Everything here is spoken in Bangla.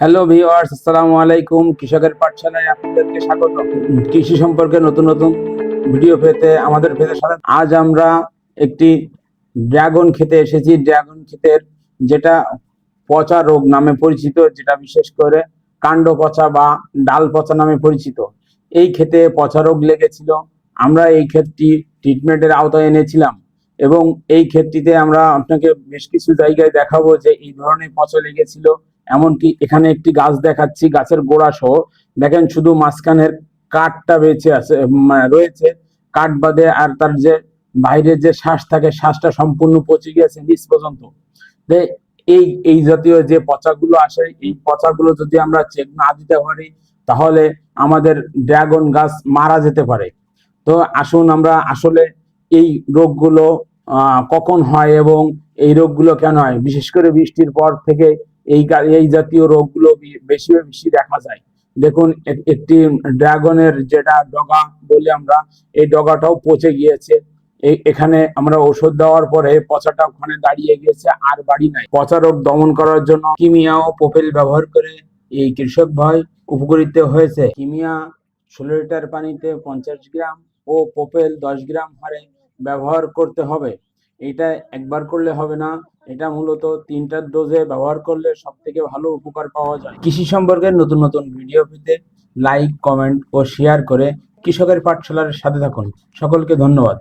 হ্যালো ভিউয়ার্স আসসালামু আলাইকুম। কৃষকের পাঠশালায় আপনাদেরকে স্বাগত। কৃষি সম্পর্কে নতুন নতুন ভিডিও পেতে আমাদের পেতে সাথে আজ আমরা একটি ড্রাগন খেতে এসেছি। ড্রাগন ক্ষেতের যেটা পচা রোগ নামে পরিচিত, যেটা বিশেষ করে কাণ্ড পচা বা ডাল পচা নামে পরিচিত। এই ক্ষেতে পচা রোগ লেগেছিল। আমরা এই ক্ষেতটি ট্রিটমেন্টের আওতায় এনেছিলাম। এবং এই ক্ষেতটিতে আমরা আপনাকে বেশ কিছু জায়গায় দেখাবো যে এই ধরনের পচা লেগেছিল, এমনকি এখানে একটি গাছ দেখাচ্ছি, গাছের গোড়া সহ। দেখেন শুধু মাঝখানের কাঠটা বেঁচে আছে রয়েছে। কাঠ বাদে আর তার যে বাইরের যে শ্বাস থাকে, শ্বাসটা সম্পূর্ণ পচে গেছে নিচ পর্যন্ত। এই এই জাতীয় যে পচাগুলো আসে, এই পচাগুলো যদি আমরা চেক না দিতে পারি, তাহলে আমাদের ড্রাগন গাছ মারা যেতে পারে। তো আসুন আমরা আসলে এই রোগগুলো কখন হয় এবং এই রোগগুলো কেন হয়? বিশেষ করে বৃষ্টির পর থেকে এই এই জাতীয় রোগগুলো বেশি বেশি দেখা যায়। দেখুন একটি ড্রাগনের যেটা ডগা বলি আমরা, এই ডগাটাও পচে গিয়েছে। এখানে আমরা ওষুধ দেওয়ার পরে পচাটা ওখানে দাঁড়িয়ে গিয়েছে, আর বাড়ি নাই। পচা রোগ দমন করার জন্য কিমিয়া ও পোপেল ব্যবহার করে এই কৃষক ভাই উপকৃত হয়েছে। কিমিয়া ষোলো লিটার পানিতে পঞ্চাশ গ্রাম ও পোপেল দশ গ্রাম হারে ব্যবহার করতে হবে। এটা একবার করলে হবে না। এটা মূলত তিনটা ডোজে ব্যবহার করলে সব থেকে ভালো উপকার পাওয়া যায়। কৃষি সম্পর্কে নতুন নতুন ভিডিও পেতে লাইক কমেন্ট ও শেয়ার করে কৃষকের পাঠশালার সাথে থাকুন। সকলকে ধন্যবাদ।